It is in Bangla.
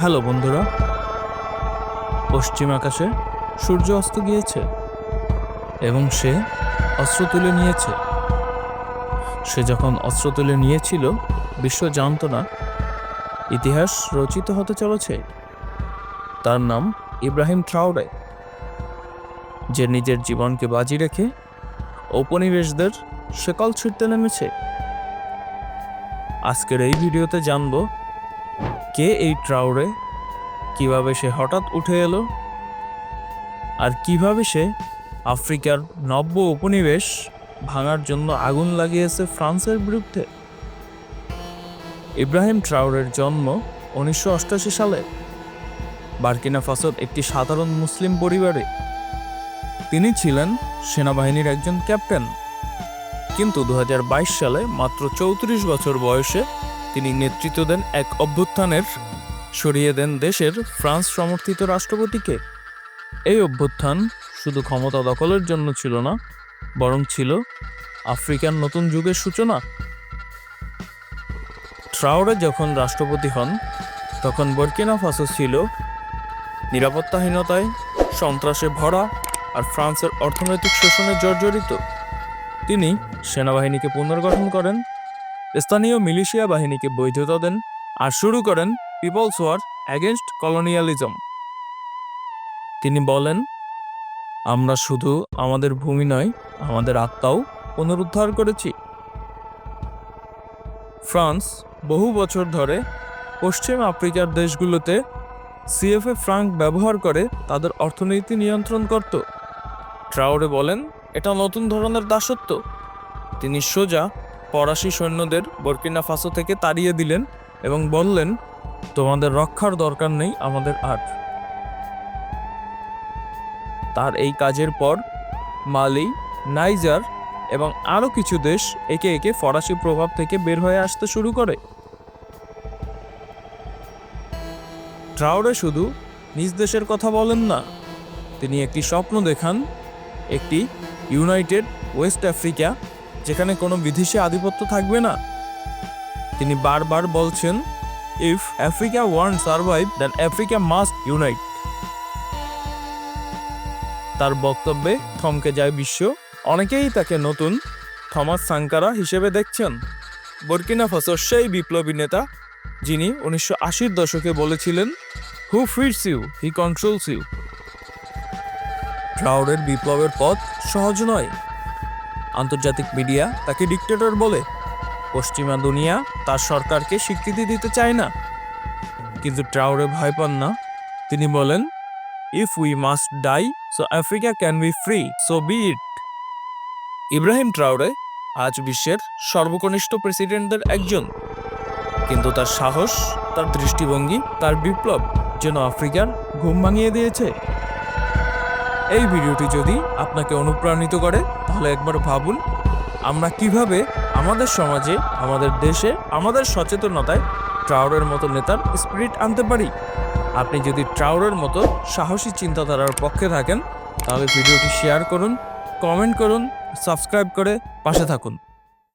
হ্যালো বন্ধুরা। পশ্চিম আকাশে সূর্য অস্ত গিয়েছে এবং সে অস্ত্র তুলে নিয়েছে। সে যখন অস্ত্র তুলে নিয়েছিল, বিশ্ব জানত না ইতিহাস রচিত হতে চলেছে। তার নাম ইব্রাহিম ট্রাউরে যে নিজের জীবনকে বাজি রেখে ঔপনিবেশদের শেকল ছিঁড়তে নেমেছে। আজকের এই ভিডিওতে জানব কে এই ট্রাউরে? কীভাবে সে হঠাৎ উঠে এলো? আর কীভাবে সে আফ্রিকার নব্য উপনিবেশ ভাঙার জন্য আগুন লাগিয়েছে ফ্রান্সের বিরুদ্ধে? ইব্রাহিম ট্রাউরের জন্ম উনিশশো সালে বার্কিনা ফাসোর একটি সাধারণ মুসলিম পরিবারে। তিনি ছিলেন সেনাবাহিনীর একজন ক্যাপ্টেন। কিন্তু দু হাজার বাইশ সালে মাত্র চৌত্রিশ বছর বয়সে তিনি নেতৃত্ব দেন এক অভ্যুত্থানের, সরিয়ে দেন দেশের ফ্রান্স সমর্থিত রাষ্ট্রপতিকে। এই অভ্যুত্থান শুধু ক্ষমতা দখলের জন্য ছিল না, বরং ছিল আফ্রিকার নতুন যুগের সূচনা। ট্রাওরে যখন রাষ্ট্রপতি হন, তখন বর্কিনা ফাসো ছিল নিরাপত্তাহীনতায়, সন্ত্রাসে ভরা আর ফ্রান্সের অর্থনৈতিক শোষণে জর্জরিত। তিনি সেনাবাহিনীকে পুনর্গঠন করেন স্থানীয় মিলিশিয়া বাহিনীকে বৈধতা দেন আর শুরু করেন পিপলস ওয়ার অ্যাগেনস্ট কলোনিয়ালিজম। তিনি বলেন, আমরা শুধু আমাদের ভূমি নয়, আমাদের আত্মাও পুনরুদ্ধার করেছি। ফ্রান্স বহু বছর ধরে পশ্চিম আফ্রিকার দেশগুলোতে সিএফএ ফ্রাঙ্ক ব্যবহার করে তাদের অর্থনীতি নিয়ন্ত্রণ করত। ট্রাউরে বলেন, এটা নতুন ধরনের দাসত্ব। তিনি সোজা ফরাসি সৈন্যদের বর্কিনা ফাসো থেকে তাড়িয়ে দিলেন এবং বললেন, তোমাদের রক্ষার দরকার নেই আমাদের আর। তার এই কাজের পর মালি, নাইজার এবং আরও কিছু দেশ একে একে ফরাসি প্রভাব থেকে বের হয়ে আসতে শুরু করে। ট্রাউরে শুধু নিজ দেশের কথা বলেন না, তিনি একটি স্বপ্ন দেখান, একটি ইউনাইটেড ওয়েস্ট আফ্রিকা যেখানে কোনো বিদেশি আধিপত্য থাকবে না। তিনি বারবার বলছেন if Africa want survive then Africa must unite তার বক্তব্যে থমকে যায় বিশ্ব। অনেকেই তাকে নতুন থমাস সাংকারা হিসেবে দেখছেন। বর্কিনা ফাসোর সেই বিপ্লবী নেতা, যিনি উনিশশো আশির দশকে বলেছিলেন who feeds you he controls you ট্রাউরের বিপ্লবের পথ সহজ নয়। আন্তর্জাতিক মিডিয়া তাকে ডিক্টেটর বলে। পশ্চিমা দুনিয়া তার সরকারকে স্বীকৃতি দিতে চায় না। কিন্তু ট্রাউরে ভয় পান না। তিনি বলেন if we must die so Africa can be free so be it Ibrahim Traore আজ বিশ্বের সর্বকনিষ্ঠ প্রেসিডেন্টদের একজন। কিন্তু তার সাহস, তার দৃষ্টিভঙ্গি, তার বিপ্লব যেন আফ্রিকার ঘুম ভাঙিয়ে দিয়েছে। এই ভিডিওটি যদি আপনাকে অনুপ্রাণিত করে, তাহলে একবার ভাবুন, আমরা কীভাবে আমাদের সমাজে, আমাদের দেশে, আমাদের সচেতনতায় ট্রাউরের মতো নেতার স্পিরিট আনতে পারি? আপনি যদি ট্রাউরের মতো সাহসী চিন্তাধারার পক্ষে থাকেন, তাহলে ভিডিওটি শেয়ার করুন কমেন্ট করুন সাবস্ক্রাইব করে পাশে থাকুন।